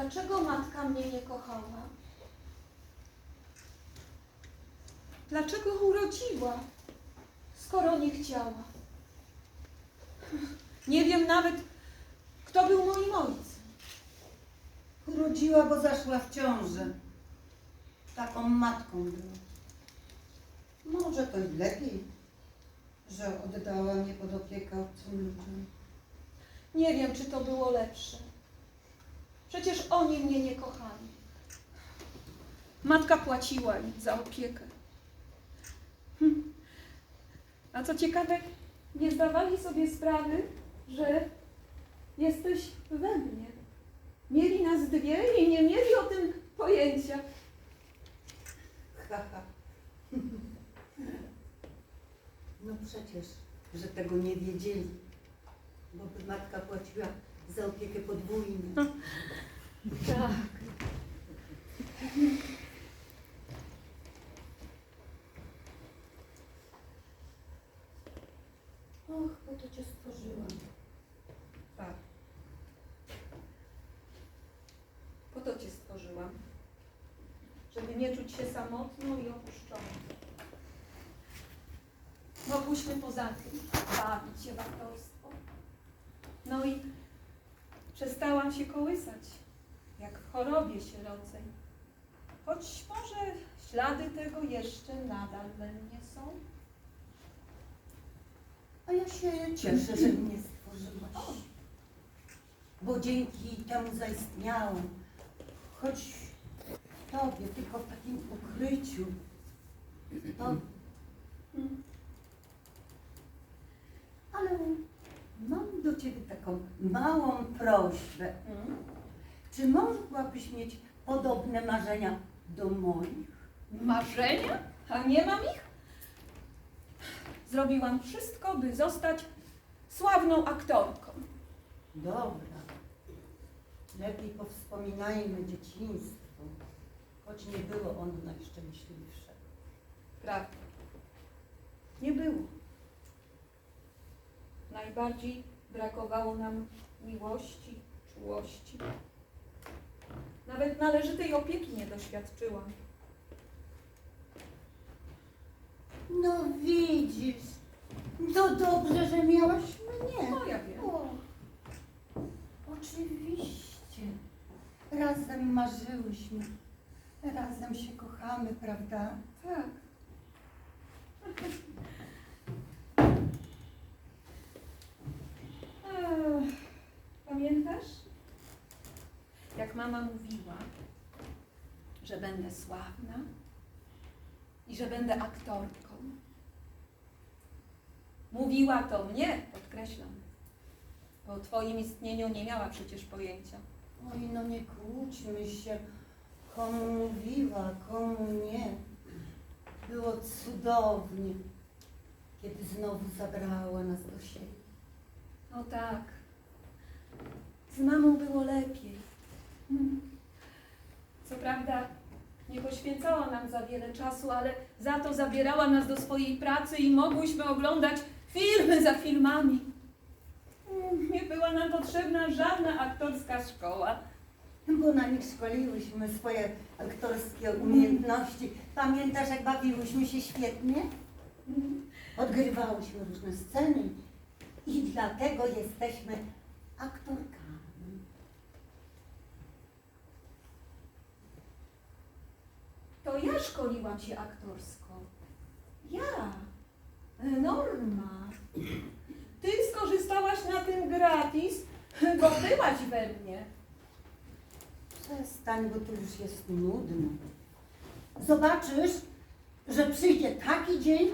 Dlaczego matka mnie nie kochała? Dlaczego urodziła, skoro nie chciała? Nie wiem nawet, kto był moim ojcem. Urodziła, bo zaszła w ciążę. Taką matką była. Może to i lepiej, że oddała mnie pod opiekę obcym ludziom. Nie wiem, czy to było lepsze. Przecież oni mnie nie kochali. Matka płaciła im za opiekę. Hm. A co ciekawe, nie zdawali sobie sprawy, że jesteś we mnie. Mieli nas dwie i nie mieli o tym pojęcia. Haha. No przecież, że tego nie wiedzieli, bo by matka płaciła za opiekę podwójną. Tak. Och, po to cię stworzyłam. Tak. Po to Cię stworzyłam. Żeby nie czuć się samotną i opuszczoną. Mogłyśmy poza tym bawić się w aktorstwo. No i przestałam się kołysać, jak w chorobie sierocej. Choć może ślady tego jeszcze nadal we mnie są. A ja się cieszę, że mnie stworzyłaś. Bo dzięki temu zaistniałam. Choć tobie, tylko w takim ukryciu. To... Ale mam do ciebie taką małą prośbę. Mm. Czy mogłabyś mieć podobne marzenia do moich? Marzenia? A nie mam ich? Zrobiłam wszystko, by zostać sławną aktorką. Dobra. Lepiej powspominajmy dzieciństwo, choć nie było ono najszczęśliwsze. Prawda. Nie było. Najbardziej brakowało nam miłości, czułości. Nawet należytej opieki nie doświadczyłam. No widzisz, to dobrze, że miałaś mnie. No ja wiem. O, oczywiście. Razem marzyłyśmy, razem się kochamy, prawda? Tak. Pamiętasz? Jak mama mówiła, że będę sławna i że będę aktorką. Mówiła to mnie, podkreślam. bo O twoim istnieniu nie miała przecież pojęcia. Oj, no nie kłóćmy się, komu mówiła, komu nie. Było cudownie, kiedy znowu zabrała nas do siebie. No tak. Z mamą było lepiej. Co prawda nie poświęcała nam za wiele czasu, ale za to zabierała nas do swojej pracy i mogłyśmy oglądać filmy za filmami. Nie była nam potrzebna żadna aktorska szkoła. Bo na nich szkoliłyśmy swoje aktorskie umiejętności. Pamiętasz, jak bawiłyśmy się świetnie? Odgrywałyśmy różne sceny i dlatego jesteśmy aktorkami. To ja szkoliłam się aktorsko. Ja, Norma. Ty skorzystałaś na tym gratis, bo byłaś we mnie. Bo to już jest nudne. Zobaczysz, że przyjdzie taki dzień,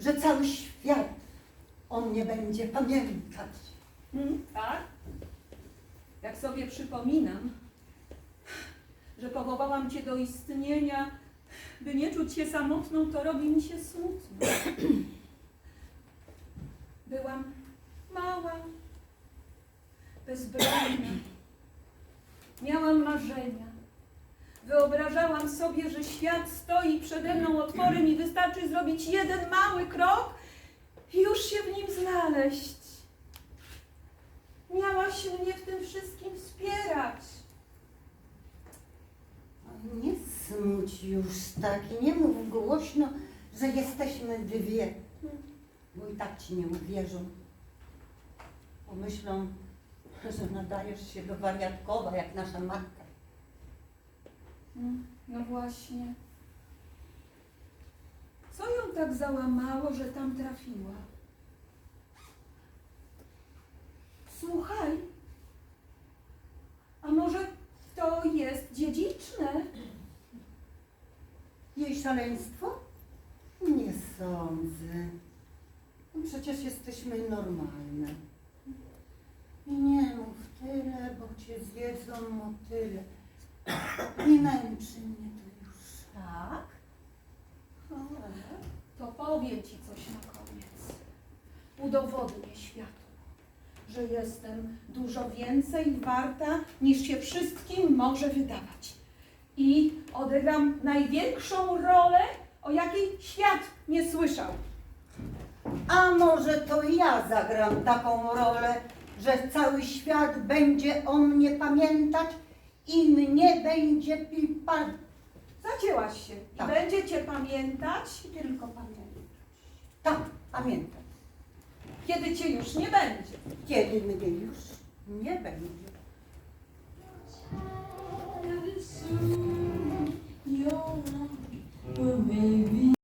że cały świat o mnie będzie pamiętać. Hmm, tak? Jak sobie przypominam, że powołałam Cię do istnienia, by nie czuć się samotną, to robi mi się smutno. Byłam Miałam marzenia. Wyobrażałam sobie, że świat stoi przede mną otworem i wystarczy zrobić jeden mały krok i już się w nim znaleźć. Miałaś mnie w tym wszystkim wspierać. Nie smuć już tak i nie mów głośno, że jesteśmy dwie, bo i tak ci nie uwierzą. Pomyślą, że nadajesz się do wariatkowa, jak nasza matka. Mm, No właśnie. Co ją tak załamało, że tam trafiła? Słuchaj, a może to jest dziedziczne? Jej szaleństwo? Nie sądzę. Przecież jesteśmy normalne. I nie mów tyle, bo cię zjedzą motyle. I męczy mnie to już. Tak? To powiem ci coś na koniec. Udowodnię światu, że jestem dużo więcej warta niż się wszystkim może wydawać. I odegram największą rolę, o jakiej świat nie słyszał. A może to ja zagram taką rolę, że cały świat będzie o mnie pamiętać i mnie będzie pilpać. Zacięłaś się Tak. będzie cię pamiętać, Tylko pamiętać. Tak, pamiętam. kiedy cię już nie będzie. Kiedy mnie już nie będzie.